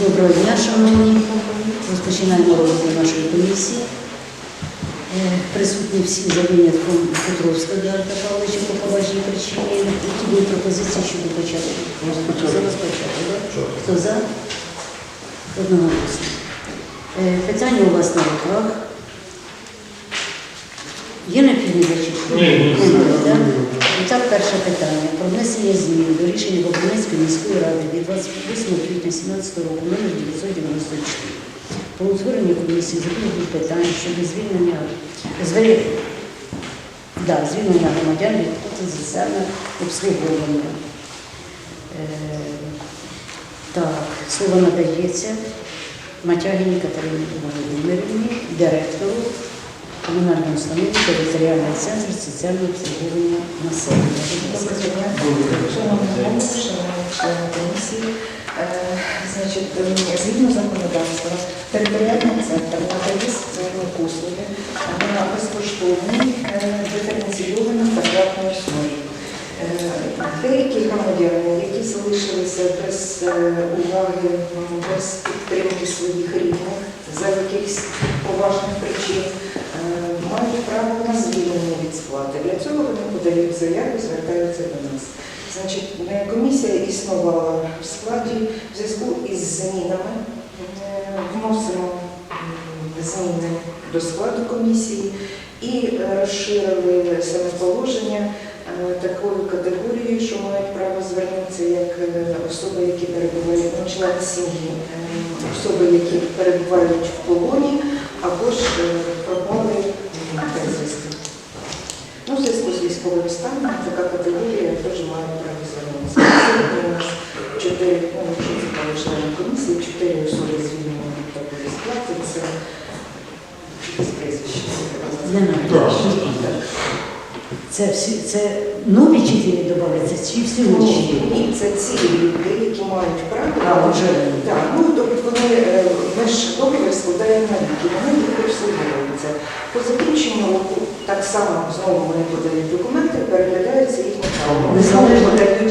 Доброго дня, шановні. Розпочинаємо роботу нашої комісії. Е, Присутні всі за винятком Петровська Дарка Павловича по поважній причині. Які були пропозиції щодо початку? За розпочатку, так? Хто за? Одноголосно. Е, Питання у вас на руках. Є необхідність зачитати? Ні, ні. І так, перше питання про внесення змін до рішення Бобринецької міської ради від 28 квітня 2017 року номер 994 про утворення комісії з розгляду питань щодо звільнення зве- да, звільнення громадян від за обслуговування. Е, так, слово надається Матягіні Катерині Володимирівні, директору комунальної установи територіальний центр соціального обслуговування населення. Е, згідно законодавства, територіальний центр надає соціальні послуги на безкоштовній е, диференційованій платній основі. Е, Деякі громадяни, які залишилися без е, уваги, без підтримки своїх рідних за якихось поважних причин, е, мають право на звільнення від сплати. Для цього вони подають заяву, звертаються до нас. Значить, комісія існувала в складі в зв'язку із змінами. Е, Вносимо зміни до складу комісії і розширили саме положення е, такою категорією, що мають право звернутися як е, особи, які перебувають ну, сім'ї, особи, які перебувають в полоні, або ж пропали безвісти. Ну, в зв'язку з військовим станом така категорія теж має право звернутися. У нас чотири, ну, члени комісії, чотири особи звільнені від такої сплати. Це без прізвища. Це всі це нові вчителі додаються, чи всі учні? Ні, це ці люди, які мають право. А, вже. Так, ну тобто вони, е, ми ж договір складаємо на віки, вони їх обслуговуються. По закінченню року так само знову вони подають документи, переглядаються їхні право. Вони е,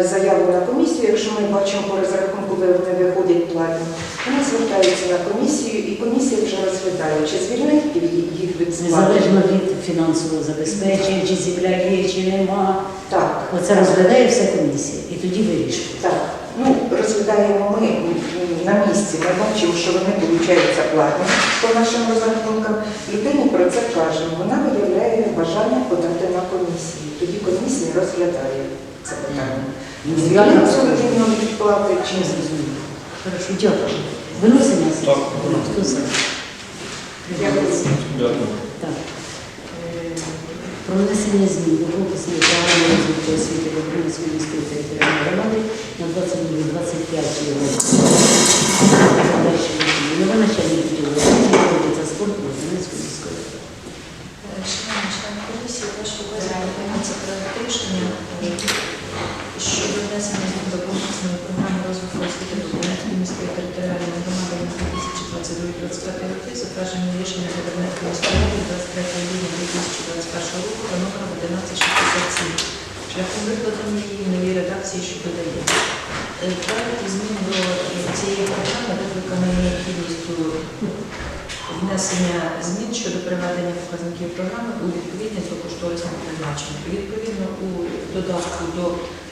заяву на комісію, якщо ми бачимо по розрахунку, вони виходять платні. Вони звертаються на комісію, і комісія вже розглядає, чи звільнити їх від сплати. Незалежно від фінансового забезпечення, чи земля є, чи нема. Так. Оце розглядає вся комісія і тоді вирішує. Так, ну розглядаємо ми на місці. Ми бачимо, що вони получаються платні по нашим розрахункам. Людині про це кажемо. Вона виявляє бажання подати на комісію. Тоді комісія розглядає це питання. Ну, Звільнити я цю людину від плати чи Не не зрозуміло. Хорошо, дякую. Виносимо на сесію? Так. Хто за? Дякую. Дякую. Так. Е, Про внесення змін до конкурсної програми розвитку освіти в Української міської територіальної громади на 22-25 роки. Дальше Нове начальник відділу освіти та спорту Української міської ради. Шановні члени комісії, вашу увазі пропонується проект рішення е, щодо внесення змін до комплексної програми розвитку освіти Документської міської територіальної громади на 2022-2025 роки, затвердження рішення Кабінету міської ради 23 грудня 2021 року за номером 1167 шляхом викладення її в новій редакції, що додає. Е, Проект змін до е, цієї програми викликаний необхідністю внесення змін щодо приведення показників програми у відповідність до кошторисного призначення. Відповідно, у додатку до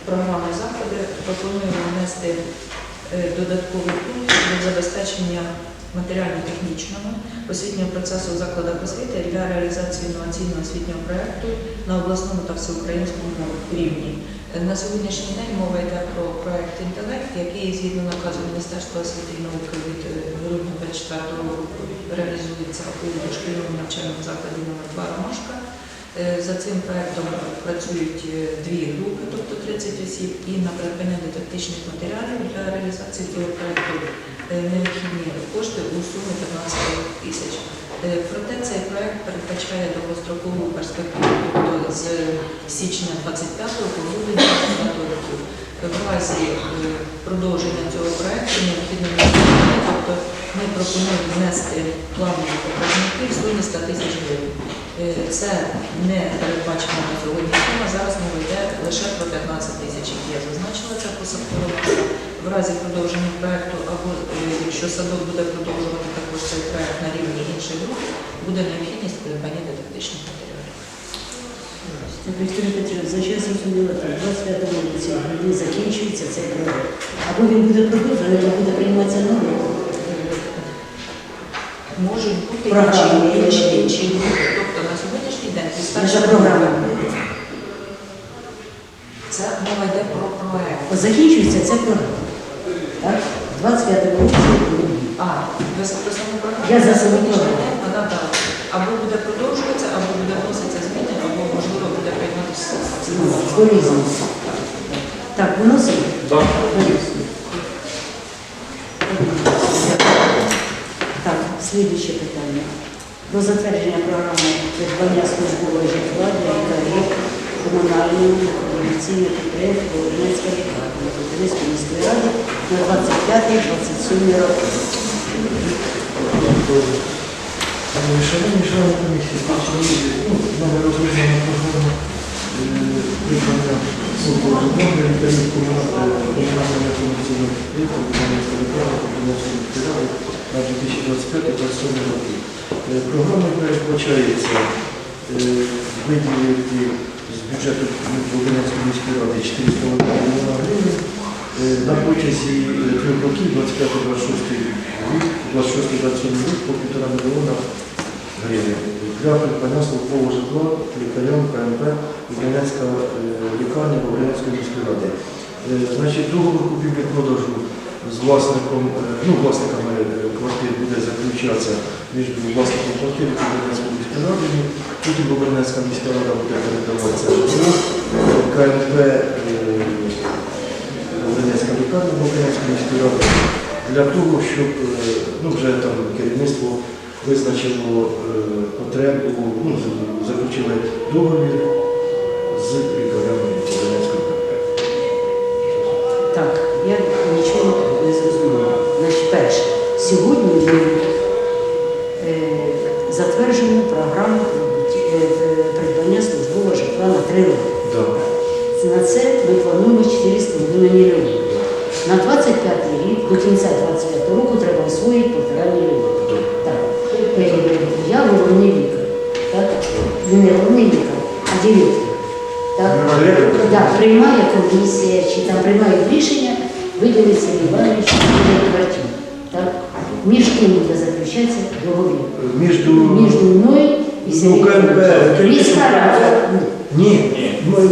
програми заходи пропонуємо внести е, додатковий пункт для забезпечення матеріально-технічного освітнього процесу в закладах освіти для реалізації інноваційного освітнього проєкту на обласному та всеукраїнському рівні. На сьогоднішній день мова йде про проєкт інтелект, який згідно наказу Міністерства освіти і науки від е, грудня 24 року реалізується у дошкільному навчальному закладі номер 2 Ромашка. Е, За цим проєктом працюють е, дві групи, тобто 30 осіб, і на придбання дидактичних матеріалів реалізації цього проєкту е, необхідні кошти у сумі 15 тисяч. Е, Проте цей проєкт передбачає довгострокову перспективу, тобто з січня 25 по грудень 25 років. В разі е, продовження цього проєкту необхідно тобто ми пропонуємо внести планові показники в сумі 100 тисяч гривень. Е, Це не передбачено на сьогодні сума. Зараз мова йде лише про 15 тисяч, які я зазначила це по сектору. В разі продовження проекту або е, якщо садок буде продовжувати також цей проект на рівні інших груп, буде необхідність придбання дидактичних матеріалів. Вікторія Петрівна, за час зрозуміло, так, 25 році закінчується цей проект. Або він буде продовжений, або буде прийматися новий. Програми, інші, інші, інші. інші групи. Тобто на сьогоднішній день Наша програма. Це мова йде про проект. Закінчується ця програма. Так? 25 році. А, ви за програму? Я за саму програму. Вона. Або буде продовжуватися, або буде вноситися зміни, або можливо буде прийматися. Ну. Так, виносимо? Так. Виносимо. Так, слідуюче питання. Про затвердження програми придбання службового житла для лікарів комунального некомерційного підприємства Володимирська лікарня Володимирської міської ради на 25-27 роки. Шановні члени комісії, ну, нами е, службового житла лікарів комунального комерційного підприємства Володимирська лікарня Володимирської міської на 2025-2027 роки. Програма передбачається е, виділити з бюджету Володимирської міської ради 4,5 мільйона гривень Е, на протязі е, трьох років, 25-26 рік, 26-27 рік, по півтора мільйона гривень для придбання службового житла лікарям КМП Українська лікарня Української міської ради. Е, Значить, договор купівлі-продажу з власником, е, ну, власниками е, квартир буде заключатися між власником квартири і Бобринецькою міською радою. Потім Бобринецька міська рада буде передавати це житло. Е, КМП е, Волинецька лікарня Волинецької міської ради для того, щоб е, ну, вже там керівництво визначило е, потребу, ну, заключили договір з лікарями Волинецької КП. Так, я нічого не зрозуміла. Значить, перше, сьогодні ми е, затверджуємо програму е, придбання службового житла на три роки. Да. На це ми плануємо 4,5 мільйони. На 25 рік, до кінця 25 року, треба освоїти півтора мільйона. Так, е, лікар. Так? Він не головний лікар, а директор. Так? Директор? Так, приймає комісія, чи там приймають рішення, виділить Сергій Іванович квартир. Так? Між ким буде заключатися договір? Між мною і Ну, Сергієм. Міська рада. Ну, Ні,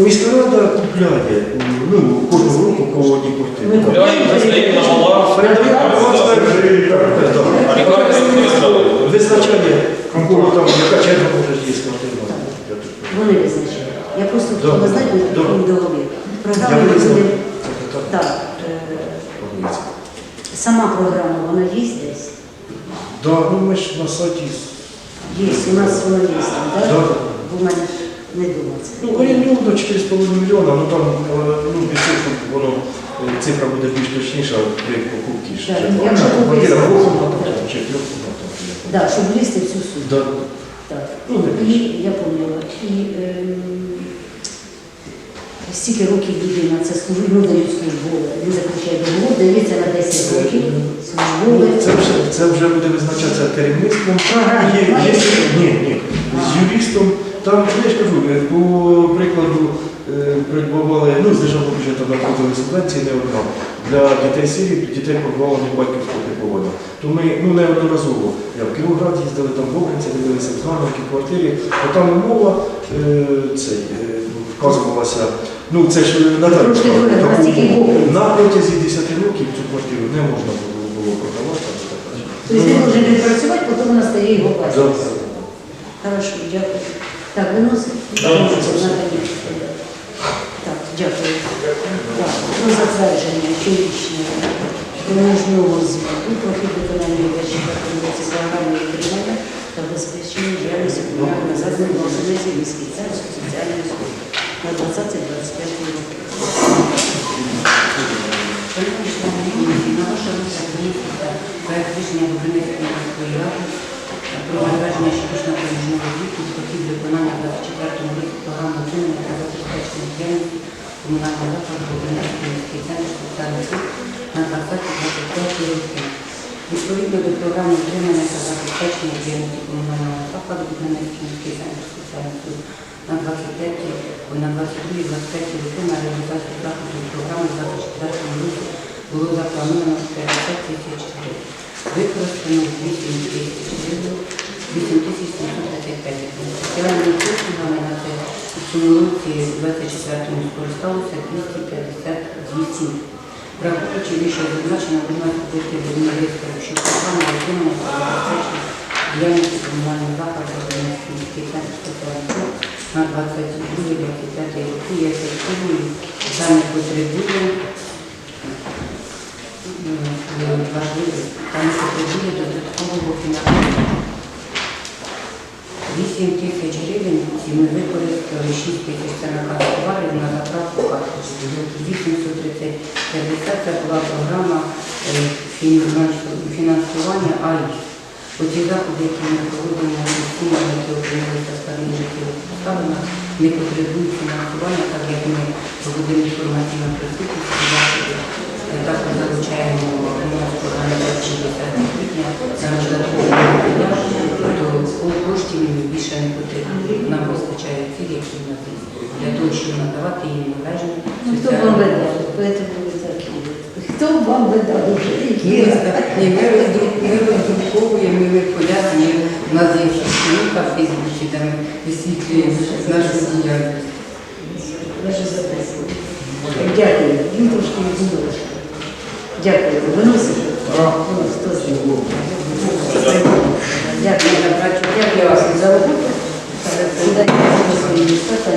міська рада купляє ну, кожного року по одній Ми квартирі. купляємо. Визначає, кого там, яка черга може є з квартирою. Я Вони визначають. Я просто хотіла знати, на якому Програма питання. Так. е, Сама програма, вона є десь? Да, ну ми ж на сайті. Є, у нас вона є так? В мене не думав це. Ну, орієнтовно 4,5 мільйона, ну там е, ну, без воно е, цифра буде більш точніша при покупці. ж. Так, якщо купити- квартира двохкімнатна, чи трьохкімнатна. Да, щоб влізти в цю суму. Да. Так. Ну, не І більше. я поняла. І ем, стільки років людина це служить, ну дають службове. Він заключає договор, дається на 10 років службове. Це вже, це вже буде визначатися керівництвом. Програма Є, є, немає? ні, ні. З юристом, там, я ж кажу, е, по прикладу е, придбавали, ну, з державного бюджету надходили субвенції не одна. Для дітей сиріт, дітей позбавлених батьківського піклування. То ми ну, неодноразово, я в Кіровоград їздили, там в Обринці, дивилися в Знам'янки квартирі, то там умова е, цей, е, вказувалася, ну це ж. Обринці. на протязі 10 років цю квартиру не можна було, було продавати. там. Тобто він може відпрацювати, потім вона стає його власністю. Хорошо, дякую. Так, виносимо? Да. Так, дякую. Так, про затвердження щорічного допоможного звіту про підвиконання четвертому році програми утримання та забезпечення діяльності комунального закладу Володимирський міський центр соціальної служби на 20-25 роки. Шановні члени комісії, на ваше розгляд виноситься проект рішення Бобринецької міської ради про затвердження щорічного проміжного звіту з хотів виконання в 24 році програми отримання та забезпечення діяльності комунального закладу Бобринецький міський центр соціальних служб на 20-25 роки. Відповідно до програми утримання та забезпечення діяльності комунального закладу Кременецький міський центр соціальних служб на 23 на 22-23 роки на реалізацію заходів програми в 24 році було заплановано 50 тисяч гривень. Використано 8 тисяч гривень, 8 тисяч 735 гривень. Послугами на у цьому році, 24-му, скористалося 258 Враховуючи вище зазначено, громадські кошти Володимирська, що програма виконання забезпечення діяльності комунального закладу Володимирський міський на 22-25 роки є ефективною та потребує важливих та потребує додаткового фінансування. 8 тисяч гривень ці ми використали 6 тисяч це на карту товарів на заправку карточки. 830 це була програма е, фінансування АІС. Оці заходи, які ми проводимо які опинилися в складних життєвих обставинах, не потребують фінансування, так як ми проводимо інформаційну присутність заходи. Е, Також залучаємо організацію 10 квітня на додаткові то коштів їм більше не потрібно. Нам вистачає ціль, які в нас є, для того, щоб надавати їм належні Ну, хто вам видав? Хто вам видав? Ми роздруковуємо, ми пояснюємо, у нас є сторінка в Фейсбуці, де ми висвітлюємо нашу діяльність. Дякую. Він трошки відмовився. Дякую. Виносите? Виносите. Хто. Дякую за роботу. Сідайте на свої місця, та